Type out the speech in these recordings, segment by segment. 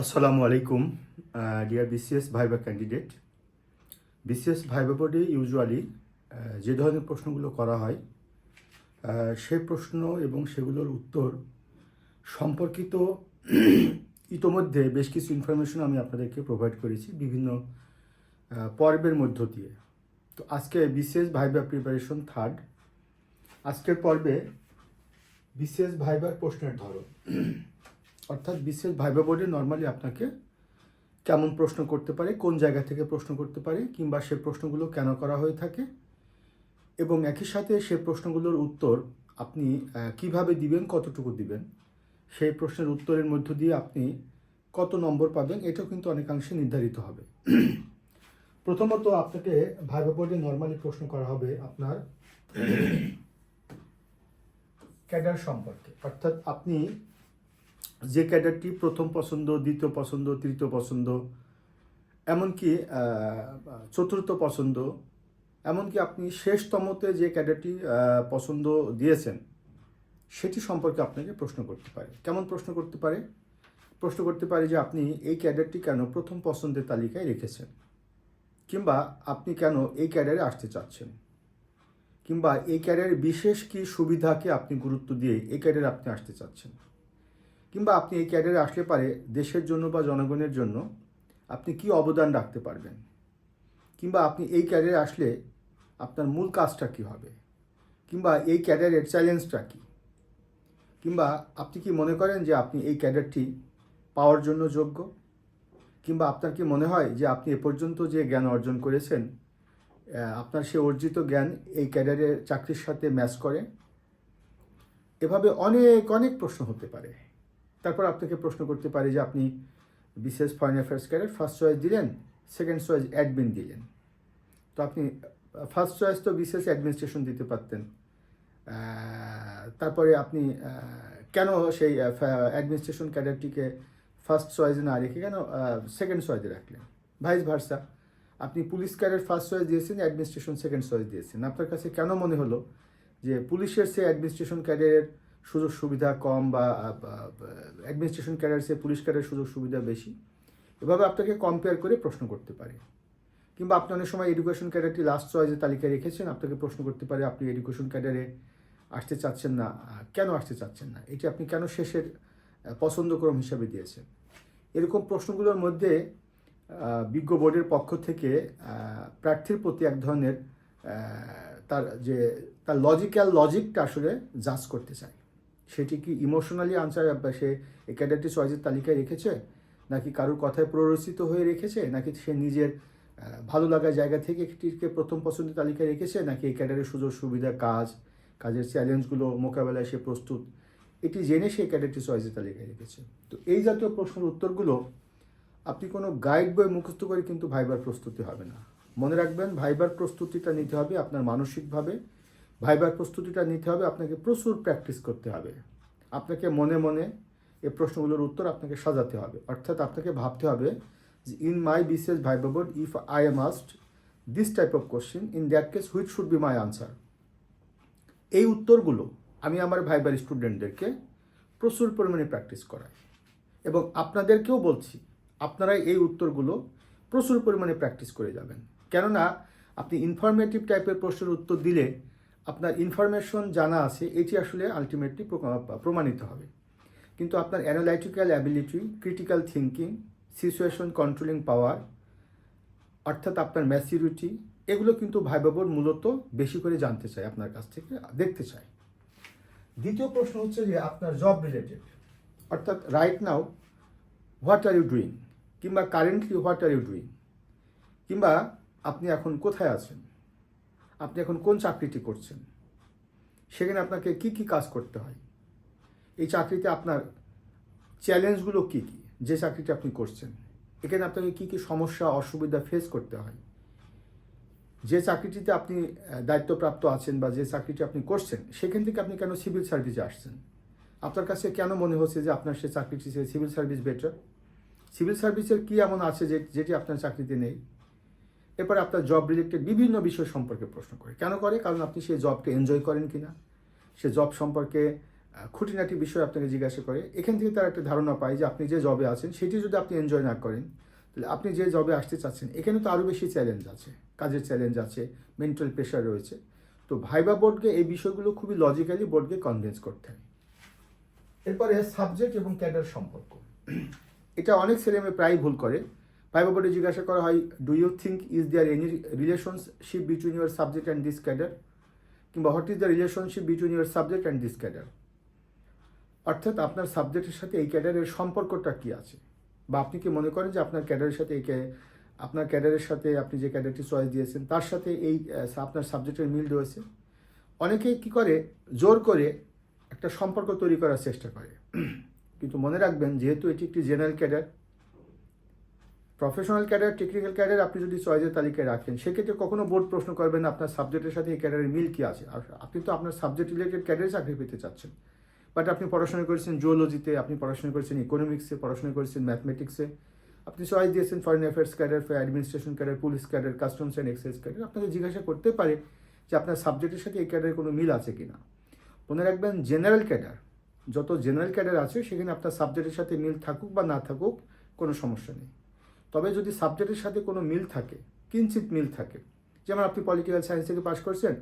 আসসালামু আলাইকুম dear BCS viva candidate BCS viva বোর্ডে ইউজুয়ালি যে ধরনের প্রশ্নগুলো করা হয় সেই প্রশ্ন এবং সেগুলোর উত্তর সম্পর্কিত ইতোমধ্যে বেশ কিছু ইনফরমেশন আমি আপনাদেরকে প্রোভাইড করেছি বিভিন্ন পর্বের মধ্য দিয়ে। তো আজকে বিসিএস ভাইবা প্রিপারেশন থার্ড আজকের পর্বে বিসিএস ভাইবার প্রশ্নের ধরন। অর্থাৎ বিশেষ ভাইবা বোর্ডে নর্মালি আপনাকে কেমন প্রশ্ন করতে পারে, কোন জায়গা থেকে প্রশ্ন করতে পারে, কিংবা সে প্রশ্নগুলো কেন করা হয়ে থাকে, এবং একই সাথে সে প্রশ্নগুলোর উত্তর আপনি কীভাবে দিবেন, কতটুকু দিবেন, সেই প্রশ্নের উত্তরের মধ্য দিয়ে আপনি কত নম্বর পাবেন, এটাও কিন্তু অনেকাংশে নির্ধারিত হবে। প্রথমত আপনাকে ভাইবা বোর্ডে নর্মালি প্রশ্ন করা হবে আপনার ক্যাডার সম্পর্কে। অর্থাৎ আপনি যে ক্যাডারটি প্রথম পছন্দ, দ্বিতীয় পছন্দ, তৃতীয় পছন্দ, এমনকি চতুর্থ পছন্দ, এমনকি আপনি শেষতমতে যে ক্যাডারটি পছন্দ দিয়েছেন, সেটি সম্পর্কে আপনাকে প্রশ্ন করতে পারে। কেমন প্রশ্ন করতে পারে? প্রশ্ন করতে পারে যে আপনি এই ক্যাডারটি কেন প্রথম পছন্দের তালিকায় রেখেছেন? কিংবা আপনি কেন এই ক্যাডারে আসতে চাচ্ছেন? কিংবা এই ক্যাডারের বিশেষ কি সুবিধাকে আপনি গুরুত্ব দিয়ে এই ক্যাডারে আপনি আসতে চাচ্ছেন? কিংবা আপনি এই ক্যাডারে আসলে পারে দেশের জন্য বা জনগণের জন্য, আপনি কি অবদান রাখতে পারবেন? কিংবা আপনি এই ক্যাডারে আসলে আপনার মূল কাজটা কী হবে? কিংবা এই ক্যাডারের চ্যালেঞ্জটা কী? কিংবা আপনি কি মনে করেন যে আপনি এই ক্যাডারটি পাওয়ার জন্য যোগ্য? কিংবা আপনার কি মনে হয় যে আপনি এ পর্যন্ত যে জ্ঞান অর্জন করেছেন আপনার সে অর্জিত জ্ঞান এই ক্যাডারের চাকরির সাথে ম্যাচ করে? এভাবে অনেক অনেক প্রশ্ন হতে পারে। তারপর আপনাকে প্রশ্ন করতে পারে যে আপনি বিশেষ foreign affairs cadre first choice দিলেন সেকেন্ড চয়েস অ্যাডমিন দিলেন। তো আপনি ফার্স্ট চয়েস তো বিশেষ অ্যাডমিনিস্ট্রেশন দিতে পারতেন। তারপরে আপনি কেন সেই অ্যাডমিনিস্ট্রেশন ক্যাডারটিকে ফার্স্ট চয়েসে না রেখে কেন সেকেন্ড চয়েসে রাখলেন? ভাইস ভার্সা আপনি পুলিশ ক্যাডার ফার্স্ট চয়েস দিয়েছেন অ্যাডমিনিস্ট্রেশন সেকেন্ড চয়েস দিয়েছেন। আপনার কাছে কেন মনে হলো যে পুলিশের সে অ্যাডমিনিস্ট্রেশন ক্যাডারের সুযোগ সুবিধা কম বা অ্যাডমিনিস্ট্রেশন ক্যাডার সে পুলিশ ক্যাডারের সুযোগ সুবিধা বেশি, এভাবে আপনাকে কম্পেয়ার করে প্রশ্ন করতে পারে। কিংবা আপনি অনেক সময় এডুকেশন ক্যাডারটি লাস্ট চয়েসের তালিকায় রেখেছেন, আপনাকে প্রশ্ন করতে পারে, আপনি এডুকেশন ক্যাডারে আসতে চাচ্ছেন না কেন আসতে চাচ্ছেন না? এটি আপনি কেন শেষের পছন্দক্রম হিসাবে দিয়েছেন। এরকম প্রশ্নগুলোর মধ্যে বিজ্ঞ বোর্ডের পক্ষ থেকে প্রার্থীর প্রতি এক ধরনের তার যে, তার লজিক্যাল লজিকটা আসলে জাজ করতে চায়। সেটি কি ইমোশনালি আনসার সে ক্যাডারটি চয়েসের তালিকায় রেখেছে? নাকি কারোর কথায় প্ররোচিত হয়ে রেখেছে? নাকি সে নিজের ভালো লাগার জায়গা থেকে একটিকে প্রথম পছন্দের তালিকায় রেখেছে? নাকি এই ক্যাডারের সুযোগ সুবিধা, কাজ, কাজের চ্যালেঞ্জগুলো মোকাবেলায় সে প্রস্তুত? এটি জেনে সে ক্যাডারটি চয়েসের তালিকায় রেখেছে। তো এই জাতীয় প্রশ্নের উত্তরগুলো আপনি কোনো গাইড বই মুখস্থ করে কিন্তু ভাইবার প্রস্তুতি হবে না। মনে রাখবেন, ভাইবার প্রস্তুতিটা নিতে হবে আপনার মানসিকভাবে। ভাইবার প্রস্তুতিটা নিতে হবে, আপনাকে প্রচুর প্র্যাকটিস করতে হবে। আপনাকে মনে মনে এই প্রশ্নগুলোর উত্তর আপনাকে সাজাতে হবে। অর্থাৎ আপনাকে ভাবতে হবে যে ইন মাই বিশেষ viva board if I am asked this type of question in that case which should be my answer এই উত্তরগুলো আমি আমার ভাইবার স্টুডেন্টদেরকে প্রচুর পরিমাণে প্র্যাকটিস করাই। এবং আপনাদেরকেও বলছি, আপনারা এই উত্তরগুলো প্রচুর পরিমাণে প্র্যাকটিস করে যাবেন। কেননা, আপনি ইনফরমেটিভ টাইপের প্রশ্নের উত্তর দিলে আপনার ইনফরমেশন জানা আছে, এটি আসলে আলটিমেটলি প্রমাণিত হবে। কিন্তু আপনার analytical ability critical thinking situation controlling power অর্থাৎ আপনার ম্যাচিউরিটি এগুলো কিন্তু ভাইবাবর মূলত বেশি করে জানতে চায়, আপনার কাছ থেকে দেখতে চায়। দ্বিতীয় প্রশ্ন হচ্ছে যে, আপনার জব রিলেটেড অর্থাৎ right now what are you doing কিংবা currently what are you doing কিংবা আপনি এখন কোথায় আছেন? আপনি এখন কোন চাকরিটি করছেন? সেখানে আপনাকে কি কি কাজ করতে হয়? এই চাকরিতে আপনার চ্যালেঞ্জগুলো কি কি? যে চাকরিটি আপনি করছেন। এখানে আপনাকে কি কি সমস্যা, অসুবিধা ফেস করতে হয়? যে চাকরিটিতে আপনি দায়িত্বপ্রাপ্ত আছেন বা যে চাকরিটি আপনি করছেন, সেখান থেকে আপনি কেন সিভিল সার্ভিসে আসছেন? আপনার কাছে কেন মনে হচ্ছে যে আপনার সে চাকরিটি সিভিল সার্ভিস বেটার সিভিল সার্ভিসের কি এমন আছে যে, যেটি আপনার চাকরিতে নেই? এরপর আপনার জব রিলেটেড বিভিন্ন বিষয় সম্পর্কে প্রশ্ন করে। কেন করে? কারণ আপনি সেই জবকে এনজয় করেন কি না সে জব সম্পর্কে খুঁটিনাটি বিষয় আপনাকে জিজ্ঞাসা করে। এখান থেকে তার একটা ধারণা পায় যে আপনি যে জবে আছেন, সেটি যদি আপনি এনজয় না করেন, তাহলে আপনি যে জবে আসতে চাচ্ছেন, এখানে তো আরও বেশি চ্যালেঞ্জ আছে, কাজের চ্যালেঞ্জ আছে মেন্টাল প্রেশার রয়েছে। তো ভাইবা বোর্ডকে এই বিষয়গুলো খুবই লজিক্যালি বোর্ডকে কনভিন্স করতে হয়। এরপরে সাবজেক্ট এবং ক্যাডার সম্পর্ক। এটা অনেক ছেলেমেয়ে প্রায় ভুল করে। ভাইবা বোর্ডে জিজ্ঞাসা করা হয় do you think is there any relationship between your subject and this cadre কিংবা what is the relationship between your subject and this cadre অর্থাৎ, আপনার সাবজেক্টের সাথে এই ক্যাডারের সম্পর্কটা কী আছে? বা আপনি কি মনে করেন যে আপনার ক্যাডারের সাথে এই আপনার ক্যাডারের সাথে আপনি যে ক্যাডারটি চয়েস দিয়েছেন, তার সাথে এই আপনার সাবজেক্টের মিল রয়েছে? অনেকেই কি করে? জোর করে একটা সম্পর্ক তৈরি করার চেষ্টা করে। কিন্তু মনে রাখবেন, যেহেতু এটি একটি general cadre professional cadre technical cadre আপনি যদি চয়েসের তালিকায় রাখেন, সেক্ষেত্রে কখনো বোর্ড প্রশ্ন করবেন আপনার সাবজেক্টের সাথে এই ক্যাডারের মিল কি আছে। আর আপনি তো আপনার সাবজেক্ট রিলেটেড ক্যাডারে চাকরি পেতে চাচ্ছেন। বাট আপনি পড়াশোনা করেছেন জুওলজিতে আপনি পড়াশোনা করেছেন ইকোনমিক্সে পড়াশোনা করেছেন ম্যাথমেটিক্সে আপনি চয়েস দিয়েছেন foreign affairs cadre administration cadre police cadre customs and excise cadre আপনাকে জিজ্ঞাসা করতে পারে যে আপনার সাবজেক্টের সাথে এই ক্যাডারের কোনো মিল আছে কি না মনে রাখবেন জেনারেল ক্যাডার যত জেনারেল ক্যাডার আছে, সেখানে আপনার সাবজেক্টের সাথে মিল থাকুক বা না থাকুক, কোনো সমস্যা নেই। তবে যদি সাবজেক্টের সাথে কোনো মিল থাকে কিঞ্চিত মিল থাকে, যেমন আপনি পলিটিক্যাল সায়েন্স থেকে পাশ করছেন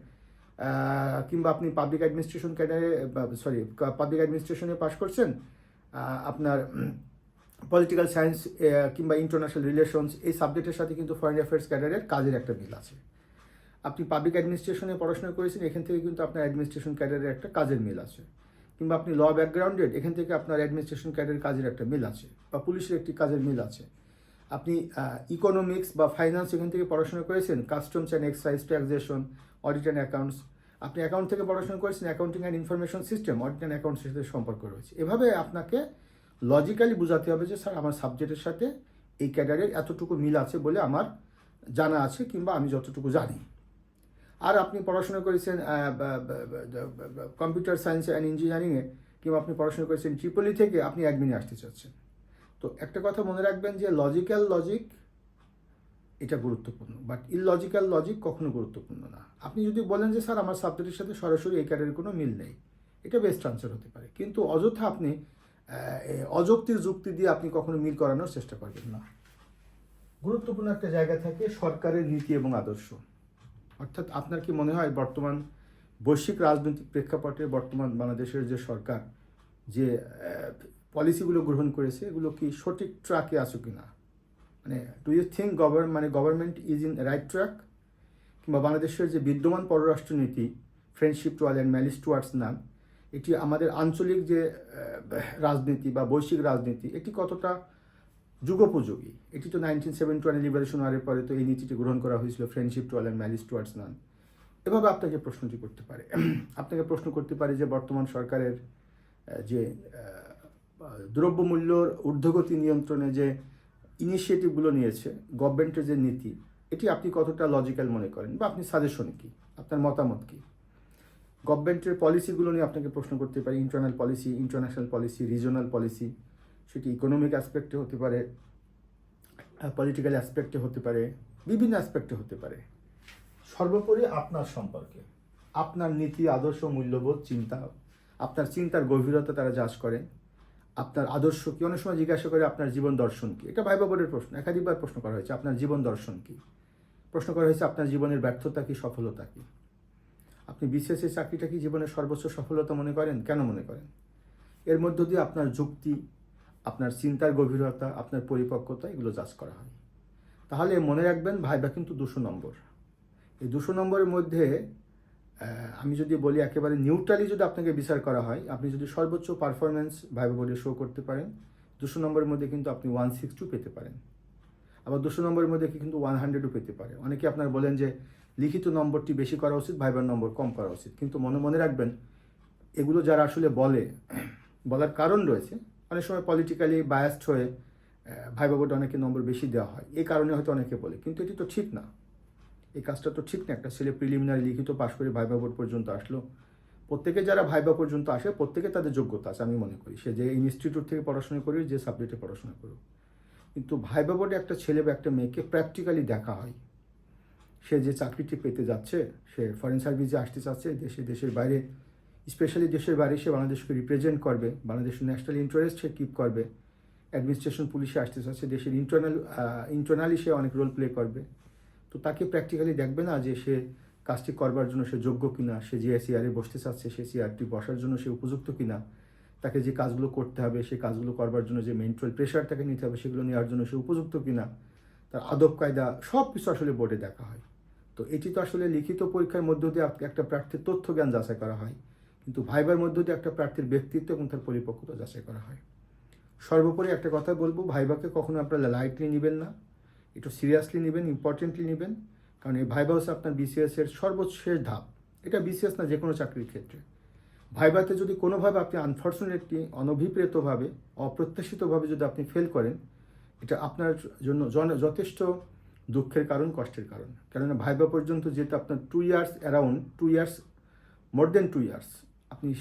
কিংবা আপনি পাবলিক অ্যাডমিনিস্ট্রেশন ক্যাডারে সরি পাবলিক অ্যাডমিনিস্ট্রেশনে পাশ করছেন আপনার পলিটিক্যাল সায়েন্স কিংবা ইন্টারন্যাশনাল রিলেশনস এই সাবজেক্টের সাথে কিন্তু ফরেন অ্যাফেয়ার্স ক্যাডারের কাজের একটা মিল আছে। আপনি পাবলিক অ্যাডমিনিস্ট্রেশনে পড়াশোনা করেছেন, এখান থেকে কিন্তু আপনার অ্যাডমিনিস্ট্রেশন ক্যাডারের একটা কাজের মিল আছে। কিংবা আপনি ল ব্যাকগ্রাউন্ডেড এখান থেকে আপনার অ্যাডমিনিস্ট্রেশন ক্যাডারের কাজের একটা মিল আছে, বা পুলিশের একটি কাজের মিল আছে। আপনি ইকোনমিক্স বা ফাইন্যান্স এখান থেকে পড়াশোনা করেছেন? Customs and excise taxation audit and accounts আপনি অ্যাকাউন্ট থেকে পড়াশোনা করেছেন accounting and information system audit and অ্যাকাউন্টসের সাথে সম্পর্ক রয়েছে। এভাবে আপনাকে লজিক্যালি বোঝাতে হবে যে, স্যার, আমার সাবজেক্টের সাথে এই ক্যাডারের এতটুকু মিল আছে বলে আমার জানা আছে কিংবা আমি যতটুকু জানি। আর আপনি পড়াশোনা করেছেন কম্পিউটার সায়েন্স অ্যান্ড ইঞ্জিনিয়ারিংয়ে কিংবা আপনি পড়াশোনা করেছেন ট্রিপলি থেকে, আপনি অ্যাডমিনে আসতে চাচ্ছেন। তো একটা কথা মনে রাখবেন যে লজিক্যাল লজিক এটা গুরুত্বপূর্ণ বাট ইললজিক্যাল লজিক কখনো গুরুত্বপূর্ণ না। আপনি যদি বলেন যে, স্যার, আমার সাবজেক্টের সাথে সরাসরি এই ক্যাডারের কোনো মিল নেই। এটা বেস্ট আনসার হতে পারে। কিন্তু অযথা আপনি অযৌক্তিক যুক্তি দিয়ে আপনি কখনো মিল করানোর চেষ্টা করবেন না। গুরুত্বপূর্ণ একটা জায়গা থাকে সরকারের নীতি এবং আদর্শ। অর্থাৎ আপনার কি মনে হয় বর্তমান বৈশ্বিক রাজনৈতিক প্রেক্ষাপটে বর্তমান বাংলাদেশের যে সরকার, যে পলিসিগুলো গ্রহণ করেছে, এগুলো কি সঠিক ট্র্যাকে আছে কি না মানে ডু ইউ থিঙ্ক গভর্ন মানে government is in right track কিংবা বাংলাদেশের যে বিদ্যমান পররাষ্ট্রনীতি friendship to and malice towards none এটি আমাদের আঞ্চলিক যে রাজনীতি বা বৈশ্বিক রাজনীতি, এটি কতটা যুগোপযোগী? এটি তো নাইনটিন সেভেন্টি ওয়ান লিবারেশন ওয়ারের পরে তো এই নীতিটি গ্রহণ করা হয়েছিল friendship to all and malice towards none এভাবে আপনাকে প্রশ্নটি করতে পারে। আপনাকে প্রশ্ন করতে পারে যে বর্তমান সরকারের যে দ্রব্যমূল্যর ঊর্ধ্বগতি নিয়ন্ত্রণে যে ইনিশিয়েটিভগুলো নিয়েছে গভর্নমেন্টের যে নীতি, এটি আপনি কতটা লজিক্যাল মনে করেন? বা আপনি সাজেশন কি? আপনার মতামত কি? গভর্নমেন্টের পলিসিগুলো নিয়ে আপনাকে প্রশ্ন করতে পারি internal policy international policy regional policy সেটি ইকোনমিক অ্যাসপেক্টে হতে পারে পলিটিক্যাল অ্যাসপেক্টে হতে পারে, বিভিন্ন অ্যাসপেক্টে হতে পারে। সর্বোপরি আপনার সম্পর্কে, আপনার নীতি, আদর্শ, মূল্যবোধ, চিন্তা, আপনার চিন্তার গভীরতা তারা যাচ করে। আপনার আদর্শ কি অনেক সময় জিজ্ঞাসা করে আপনার জীবন দর্শন কি? এটা ভাইবা বোর্ডের প্রশ্ন। একাধিকবার প্রশ্ন করা হয়েছে, আপনার জীবন দর্শন কি? প্রশ্ন করা হয়েছে, আপনার জীবনের ব্যর্থতা কি, সফলতা কি? আপনি বিসিএসের চাকরিটা কি জীবনের সর্বোচ্চ সফলতা মনে করেন? কেন মনে করেন? এর মধ্য দিয়ে আপনার যুক্তি, আপনার চিন্তার গভীরতা, আপনার পরিপক্কতা, এগুলো যাচ করা হয়। তাহলে মনে রাখবেন, ভাইবা কিন্তু দুশো নম্বর। এই দুশো নম্বরের মধ্যে আমি যদি বলি একেবারে নিউট্রালি যদি আপনাকে বিচার করা হয়, আপনি যদি সর্বোচ্চ পারফরমেন্স ভাইবা বোর্ডে শো করতে পারেন, দুশো নম্বরের মধ্যে কিন্তু আপনি ওয়ান সিক্স টু পেতে পারেন। আবার দুশো নম্বরের মধ্যে কিন্তু ওয়ান হান্ড্রেডও পেতে পারে। অনেকে আপনার বলেন যে লিখিত নম্বরটি বেশি করা উচিত ভাইবার নম্বর কম করা উচিত। কিন্তু মনে মনে রাখবেন, এগুলো যারা আসলে বলে, বলার কারণ রয়েছে, অনেক সময় পলিটিক্যালি বায়াসড হয়ে ভাইবা বোর্ডে অনেকে নম্বর বেশি দেওয়া হয়। এই কারণে হয়তো অনেকে বলে, কিন্তু এটি তো ঠিক না। এই কাজটা তো ঠিক না। একটা ছেলে প্রিলিমিনারি লিখিত পাশ করে ভাইবা বোর্ড পর্যন্ত আসলো। প্রত্যেকে যারা ভাইবা পর্যন্ত আসে, প্রত্যেকে তাদের যোগ্যতা আছে আমি মনে করি। সে যে ইনস্টিটিউট থেকে পড়াশোনা করি যে সাবজেক্টে পড়াশোনা করুক। কিন্তু ভাইবা বোর্ডে একটা ছেলে বা একটা মেয়েকে প্র্যাকটিক্যালি দেখা হয়। সে যে চাকরিটি পেতে যাচ্ছে, সে ফরেন সার্ভিসে আসতে চাচ্ছে, দেশে, দেশের বাইরে স্পেশালি দেশের বাইরে সে বাংলাদেশকে রিপ্রেজেন্ট করবে, বাংলাদেশের ন্যাশনাল ইন্টারেস্ট সে কিপ করবে। অ্যাডমিনিস্ট্রেশন পুলিশে আসতে চাচ্ছে, দেশের ইন্টারনাল ইন্টারনালি সে অনেক রোল প্লে করবে। তো তাকে প্র্যাকটিক্যালি দেখবে না যে সে কাজটি করবার জন্য সে যোগ্য কিনা, সে যে চেয়ারে বসতে চাচ্ছে, সে চেয়ারটি বসার জন্য সে উপযুক্ত কিনা, তাকে যে কাজগুলো করতে হবে, সে কাজগুলো করবার জন্য যে মেন্টাল প্রেশার তাকে নিতে হবে, সেগুলো নেওয়ার জন্য সে উপযুক্ত কিনা, তার আদব কায়দা সব কিছু আসলে বোর্ডে দেখা হয়। তো এটি তো আসলে লিখিত পরীক্ষার মধ্য দিয়ে একটা প্রার্থীর তথ্য জ্ঞান যাচাই করা হয়, কিন্তু ভাইবার মধ্য দিয়ে একটা প্রার্থীর ব্যক্তিত্ব এবং তার পরিপক্কতা যাচাই করা হয়। সর্বোপরি একটা কথা বলব, ভাইবাকে কখনো আপনারা লাইটলি নেবেন না। একটু সিরিয়াসলি নেবেন ইম্পর্টেন্টলি নেবেন। কারণ এই ভাইবা হচ্ছে আপনার বিসিএস এর সর্বশেষ ধাপ। এটা বিসিএস না যে কোনো চাকরির ক্ষেত্রে। ভাইবাতে যদি কোনোভাবে আপনি আনফর্চুনেটলি অনভিপ্রেতভাবে, অপ্রত্যাশিতভাবে যদি আপনি ফেল করেন, এটা আপনার জন্য জন- যথেষ্ট দুঃখের কারণ, কষ্টের কারণ। কেননা ভাইবা পর্যন্ত যেহেতু আপনার two years around two years more than two years আপনি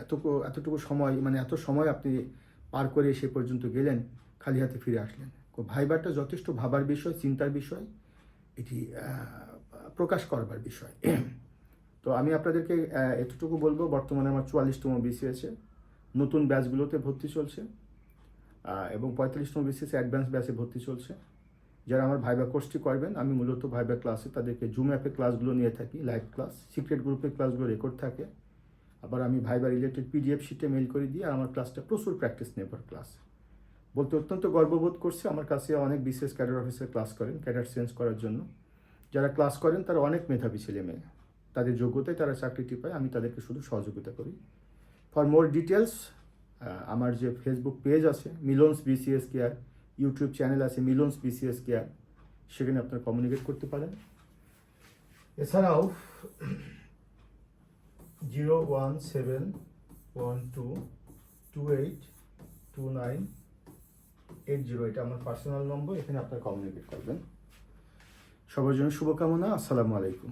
এতটুকু এতটুকু সময় মানে এত সময় আপনি পার করে সে পর্যন্ত গেলেন, খালি হাতে ফিরে আসলেন। ভাইবারটা যথেষ্ট ভাবার বিষয়, চিন্তার বিষয়। এটি প্রকাশ করবার বিষয়। তো আমি আপনাদেরকে এতটুকু বলব, বর্তমানে আমার চুয়াল্লিশতম বিসিএসে নতুন ব্যাচগুলোতে ভর্তি চলছে এবং পঁয়তাল্লিশতম বিসিএস অ্যাডভান্স ব্যাচে ভর্তি চলছে। যারা আমার ভাইবা কোর্সটি করবেন, আমি মূলত ভাইবা ক্লাসে তাদেরকে জুম অ্যাপে ক্লাসগুলো নিয়ে থাকি লাইভ ক্লাস সিক্রেট গ্রুপে ক্লাসগুলো রেকর্ড থাকে। আবার আমি ভাইবা রিলেটেড পিডিএফ শিটে মেল করে দিই, আর আমার ক্লাসটা প্রচুর প্র্যাকটিস নেবার ক্লাস বলতে অত্যন্ত গর্ববোধ করছে। আমার কাছে অনেক বিশেষ ক্যাডার অফিসার ক্লাস করেন ক্যাডার চেঞ্জ করার জন্য। যারা ক্লাস করেন, তারা অনেক মেধাবী ছেলে মেয়ে তাদের যোগ্যতায় তারা চাকরিটি পায়, আমি তাদেরকে শুধু সহযোগিতা করি। ফর মোর ডিটেলস আমার যে ফেসবুক পেজ আছে Milon's BCS care YouTube channel আছে মিলনস বিসিএস কেয়ার সেখানে আপনারা কমিউনিকেট করতে পারেন। এছাড়াও zero one seven one two two eight two nine eight zero, এটা আমার পার্সোনাল নম্বর এখানে আপনার কমিউনিকেট করবেন। সবার জন্য শুভকামনা, আসসালামু আলাইকুম।